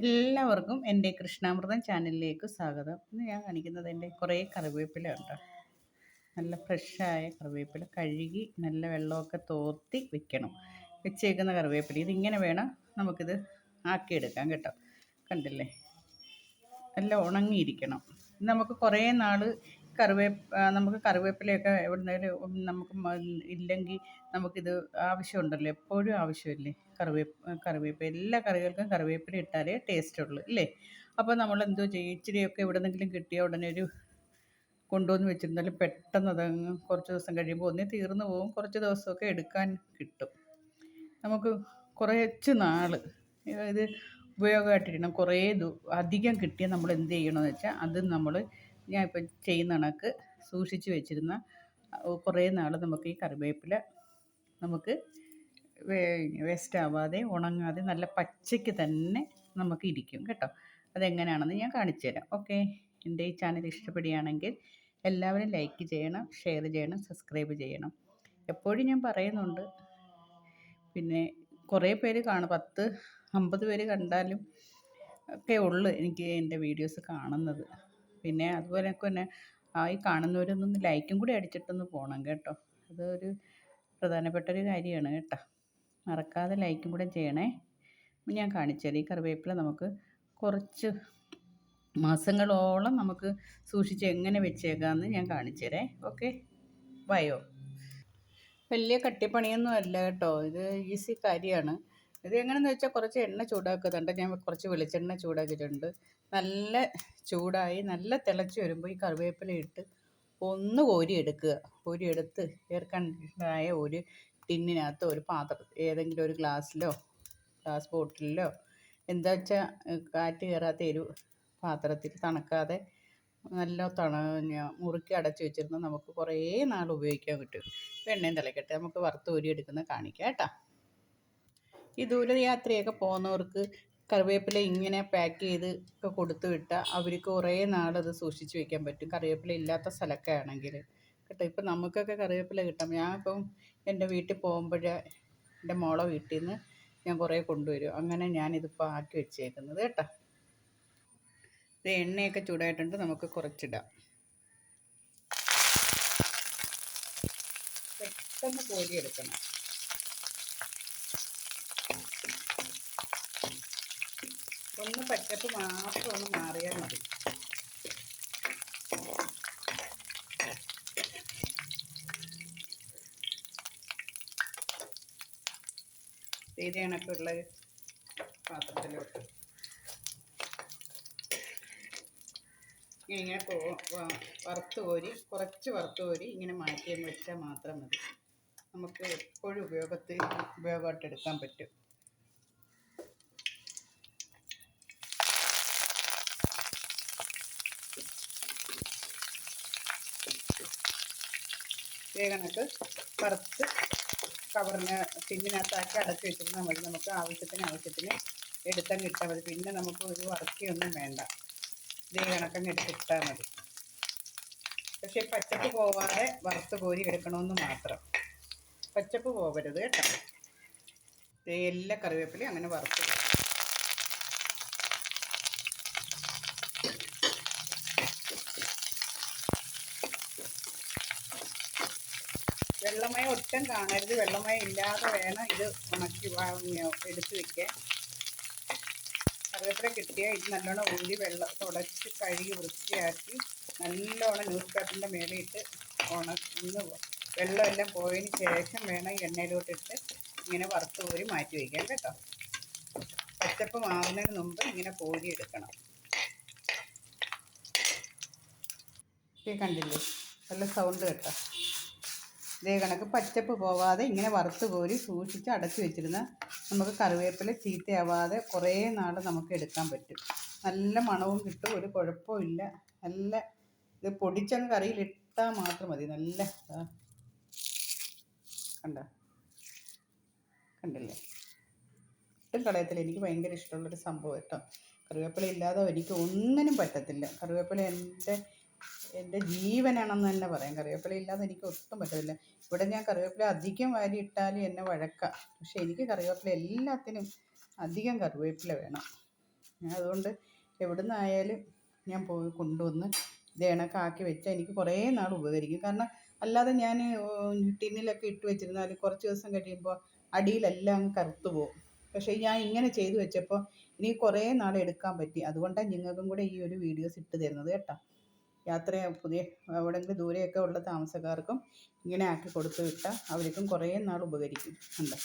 എല്ലാവർക്കും എന്റെ കൃഷ്ണാമൃതം ചാനലിലേക്ക് സ്വാഗതം. ഇന്ന് ഞാൻ കാണിക്കുന്നത് എന്റെ കുറേ കറിവേപ്പില ഉണ്ട് നല്ല ഫ്രഷായ കറിവേപ്പില. കഴുകി നല്ല വെള്ളമൊക്കെ തോർത്തി വെക്കണം. വെച്ചേക്കുന്ന കറിവേപ്പില. ഇതിങ്ങനെ വേണം നമുക്കിത് ആക്കിയെടുക്കാം കേട്ടോ. കണ്ടില്ലേ? നല്ല ഉണങ്ങിയിരിക്കണം. നമുക്ക് കുറേ നാൾ കറിവേപ്പ് നമുക്ക് കറിവേപ്പിലയൊക്കെ എവിടുന്നേലും നമുക്ക് ഇല്ലെങ്കിൽ നമുക്കിത് ആവശ്യമുണ്ടല്ലോ. എപ്പോഴും ആവശ്യമില്ലേ? കറിവേപ്പ് കറിവേപ്പ് എല്ലാ കറികൾക്കും കറിവേപ്പില ഇട്ടാലേ ടേസ്റ്റ് ഉള്ളൂ ഇല്ലേ? അപ്പോൾ നമ്മൾ എന്തോ ചെയ്യും? ഇച്ചിരിയൊക്കെ എവിടെന്നെങ്കിലും കിട്ടിയ ഉടനെ ഒരു കൊണ്ടുവന്ന് വെച്ചിരുന്നാലും പെട്ടെന്ന് അത് കുറച്ച് ദിവസം കഴിയുമ്പോൾ ഒന്നേ തീർന്നു പോകും. കുറച്ച് ദിവസമൊക്കെ എടുക്കാൻ കിട്ടും. നമുക്ക് കുറച്ച് നാൾ ഇത് ഉപയോഗമായിട്ടിരിക്കണം. കുറേ അധികം കിട്ടിയാൽ നമ്മൾ എന്ത് ചെയ്യണമെന്ന് വെച്ചാൽ അത് നമ്മൾ ഞാൻ ഇപ്പം ചെയ്യുന്ന കണക്ക് സൂക്ഷിച്ച് വെച്ചിരുന്ന കുറേ നാൾ നമുക്ക് ഈ കറിവേപ്പില നമുക്ക് വേസ്റ്റ് ആവാതെ ഉണങ്ങാതെ നല്ല പച്ചയ്ക്ക് തന്നെ നമുക്ക് ഇരിക്കും കേട്ടോ. അതെങ്ങനെയാണെന്ന് ഞാൻ കാണിച്ചു തരാം. ഓക്കെ? എന്റെ ഈ ചാനൽ ഇഷ്ടപ്പെടുകയാണെങ്കിൽ എല്ലാവരും ലൈക്ക് ചെയ്യണം ഷെയർ ചെയ്യണം സബ്സ്ക്രൈബ് ചെയ്യണം. എപ്പോഴും ഞാൻ പറയുന്നുണ്ട് പിന്നെ കുറേ പേര് കാണും പത്ത് അമ്പത് പേര് കണ്ടാലും ഒക്കെ ഉള്ളു എനിക്ക് എന്റെ വീഡിയോസ് കാണുന്നത്. പിന്നെ അതുപോലെ തന്നെ ഈ കാണുന്നവരൊന്നും ലൈക്കും കൂടി അടിച്ചിട്ടൊന്ന് പോകണം കേട്ടോ. അതൊരു പ്രധാനപ്പെട്ട ഒരു കാര്യമാണ് കേട്ടോ. മറക്കാതെ ലൈക്കും കൂടെ ചെയ്യണേ. ഞാൻ കാണിച്ചുതരാം. ഈ കറിവേപ്പില നമുക്ക് കുറച്ച് മാസങ്ങളോളം നമുക്ക് സൂക്ഷിച്ച് എങ്ങനെ വെച്ചേക്കാമെന്ന് ഞാൻ കാണിച്ചു തരേ ഓക്കെ വയോ വലിയ കട്ടിപ്പണിയൊന്നും അല്ല കേട്ടോ. ഇത് ഈസി കാര്യമാണ്. ഇത് എങ്ങനെയെന്ന് വെച്ചാൽ കുറച്ച് എണ്ണ ചൂടാക്കുന്നുണ്ട്. ഞാൻ കുറച്ച് വെളിച്ചെണ്ണ ചൂടാക്കിയിട്ടുണ്ട്. നല്ല ചൂടായി നല്ല തിളച്ച് വരുമ്പോൾ ഈ കറിവേപ്പില ഇട്ട് ഒന്ന് കോരി എടുക്കുക കോരി എടുത്ത് എയർ കണ്ടീഷനായ ഒരു ടിന്നിനകത്ത് ഒരു പാത്രം ഏതെങ്കിലും ഒരു ഗ്ലാസ്സിലോ ഗ്ലാസ് ബോട്ടിലിലോ എന്താ വെച്ചാൽ കാറ്റ് കയറാത്ത ഒരു പാത്രത്തിൽ തണുക്കാതെ നല്ല തണ മുറുക്കി അടച്ചു വെച്ചിരുന്നാൽ നമുക്ക് കുറേ നാൾ ഉപയോഗിക്കാൻ പറ്റും. എണ്ണയും തിളക്കട്ടെ. നമുക്ക് വറുത്ത് ഊരി എടുക്കുന്ന കാണിക്കാം കേട്ടോ. ഈ ദൂരയാത്രയൊക്കെ പോകുന്നവർക്ക് കറിവേപ്പില ഇങ്ങനെ പാക്ക് ചെയ്ത് ഒക്കെ കൊടുത്തു വിട്ടാൽ അവർക്ക് കുറേ നാളത് സൂക്ഷിച്ച് വെക്കാൻ പറ്റും. കറിവേപ്പില ഇല്ലാത്ത സ്ഥലമൊക്കെ ആണെങ്കിൽ. കേട്ടോ ഇപ്പം നമുക്കൊക്കെ കറിവേപ്പില കിട്ടാം. ഞാൻ ഇപ്പം എന്റെ വീട്ടിൽ പോകുമ്പോഴേ എന്റെ മോളെ വീട്ടിൽ നിന്ന് ഞാൻ കുറേ കൊണ്ടുവരും. അങ്ങനെ ഞാനിതിപ്പോൾ ആക്കി വെച്ചേക്കുന്നത് കേട്ടോ. ഇത് എണ്ണയൊക്കെ ചൂടായിട്ടുണ്ട്. നമുക്ക് കുറച്ചിടാം. പെട്ടെന്ന് കോരിയെടുക്കണം. ഒന്ന് പച്ചപ്പ് മാത്രം ഒന്ന് മാറിയാൽ മതി. തീരെ പാത്രത്തിലോട്ട്. ഇങ്ങനെ വറുത്ത് കോരി കുറച്ച് വറുത്ത് കോരി ഇങ്ങനെ മാറ്റി വെച്ചാൽ മാത്രം മതി. നമുക്ക് എപ്പോഴും ഉപയോഗത്തിൽ ഉപയോഗമായിട്ട് എടുക്കാൻ പറ്റും. കണക്ക് വറുത്ത് കവറിന് ടിന്നിനകത്താക്കി അടച്ചു വെച്ചിരുന്നാൽ മതി. നമുക്ക് ആവശ്യത്തിന് ആവശ്യത്തിന് എടുത്തങ്ങ് ഇട്ടാൽ മതി. പിന്നെ നമുക്ക് ഒരു വറക്കിയൊന്നും വേണ്ട. ഇതേ എടുത്തിട്ടാൽ മതി. പക്ഷേ പച്ചപ്പ് പോവാതെ വറുത്ത് കോരി എടുക്കണമെന്ന് മാത്രം. പച്ചപ്പ് പോകരുത് കേട്ടോ. എല്ലാ കറിവേപ്പിലയും അങ്ങനെ വറുത്ത് വെള്ളമയം ഒട്ടും കാണരുത്. വെള്ളമയം ഇല്ലാതെ വേണം ഇത് ഉണക്കി എടുത്ത് വെക്കാൻ. കറിവേപ്പില കിട്ടിയാൽ ഇത് നല്ലോണം ഊരി വെള്ളം തുടച്ച് കഴുകി വൃത്തിയാക്കി നല്ലോണം ന്യൂസ് പേപ്പറിന്റെ മേലെയിട്ട് ഉണന്ന് വെള്ളമെല്ലാം പോയതിന് ശേഷം വേണം എണ്ണയിലോട്ടിട്ട് ഇങ്ങനെ വറുത്ത് കോരി മാറ്റി വയ്ക്കാൻ കേട്ടോ. പച്ചപ്പ് മാറുന്നതിന് മുമ്പ് ഇങ്ങനെ കോരി എടുക്കണം. കണ്ടില്ലേ? നല്ല സൗണ്ട് കേട്ടോ. ഇതേ കണക്ക് പച്ചപ്പ് പോവാതെ ഇങ്ങനെ വറുത്ത് കോരി സൂക്ഷിച്ച് അടച്ചു വെച്ചിരുന്ന നമുക്ക് കറിവേപ്പില ചീത്തയാവാതെ കുറേ നാൾ നമുക്ക് എടുക്കാൻ പറ്റും. നല്ല മണവും കിട്ടും ഒരു കുഴപ്പമില്ല നല്ല ഇത് പൊടിച്ചങ്ങ് കറിയിലിട്ടാൽ മാത്രം മതി. നല്ല കണ്ട? കണ്ടില്ലേ? ഒട്ടും കളയത്തില്ല എനിക്ക് ഭയങ്കര ഇഷ്ടമുള്ളൊരു സംഭവം കേട്ടോ. കറിവേപ്പില ഇല്ലാതെ എനിക്ക് ഒന്നിനും പറ്റത്തില്ല. കറിവേപ്പില എന്റെ എന്റെ ജീവനാണെന്ന് തന്നെ പറയാം. കറിവേപ്പില ഇല്ലാതെ എനിക്ക് ഒട്ടും പറ്റത്തില്ല. ഇവിടെ ഞാൻ കറിവേപ്പില അധികം വാരി ഇട്ടാലും എന്നെ വഴക്കാം. പക്ഷേ എനിക്ക് കറിവേപ്പില എല്ലാത്തിനും അധികം കറിവേപ്പില വേണം. ഞാൻ അതുകൊണ്ട് എവിടെ നിന്നായാലും ഞാൻ പോയി കൊണ്ടുവന്ന് ഇത് ഇണക്കാക്കി വെച്ചാൽ എനിക്ക് കുറേ നാൾ ഉപകരിക്കും. കാരണം അല്ലാതെ ഞാൻ ടിന്നിലൊക്കെ ഇട്ട് വെച്ചിരുന്നാൽ കുറച്ച് ദിവസം കഴിയുമ്പോൾ അടിയിലെല്ലാം കറുത്തു പോകും പക്ഷേ ഞാൻ ഇങ്ങനെ ചെയ്തു വെച്ചപ്പോൾ ഇനി കുറേ നാൾ എടുക്കാൻ പറ്റി. അതുകൊണ്ടാണ് നിങ്ങൾക്കും കൂടെ ഈ ഒരു വീഡിയോസ് ഇട്ട് തരുന്നത് കേട്ടോ. യാത്ര പുതിയ എവിടെയെങ്കിലും ദൂരെയൊക്കെ ഉള്ള താമസക്കാർക്കും ഇങ്ങനെ ആക്കി കൊടുത്തു വിട്ടാൽ അവർക്കും കുറേ നാൾ ഉപകരിക്കും. ഉണ്ട്.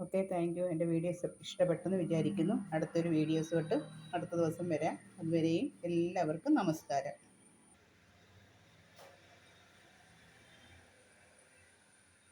ഓക്കെ താങ്ക് യു എന്റെ വീഡിയോസ് ഇഷ്ടപ്പെട്ടെന്ന് വിചാരിക്കുന്നു. അടുത്തൊരു വീഡിയോസ് തൊട്ട് അടുത്ത ദിവസം വരാം. അതുവരെയും എല്ലാവർക്കും നമസ്കാരം.